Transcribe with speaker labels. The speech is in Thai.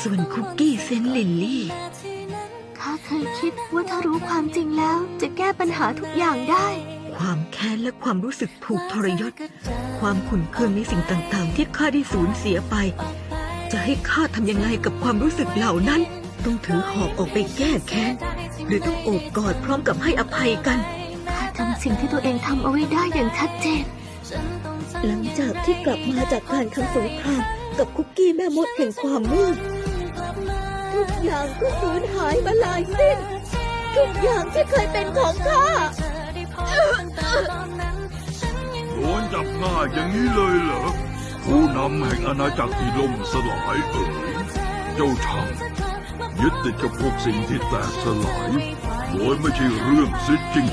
Speaker 1: ส่วนคุกกี้เซนต์ลิลลี่
Speaker 2: ข้าเคยคิดว่าถ้ารู้ความจริงแล้วจะแก้ปัญหาทุกอย่างได้
Speaker 1: ความแค้นและความรู้สึกถูกทรยศ ความขุ่นเคืองในสิ่งต่างๆ ที่ข้าได้สูญเสียไป จะให้ข้าทำยังไงกับความรู้สึกเหล่านั้น ต้องถือหอกออกไปแก้แค้น หรือต้องโอบกอดพร้อมกับให้อภัยกัน
Speaker 2: ข้าจำสิ่งที่ตัวเองทำเอาไว้ได้อย่างชัดเจน
Speaker 1: หลังจากที่กลับมาจากการทำสงครามกับคุกกี้แม่มดแห่งความมืดทุก อย่างก็สูญหายมาลายสิ้นทุกอย่างที่เคยเป็นของข้า
Speaker 3: โดนจับง่ายอย่างนี้เลยเหรอ ผู้นำแห่งอาณาจักรที่ล่มสลายเอ๋ยเจ้าช่างยึดติดกับพวกสิ่งที่แตกสลาย โดยไม่ใช่เรื่องซิจริง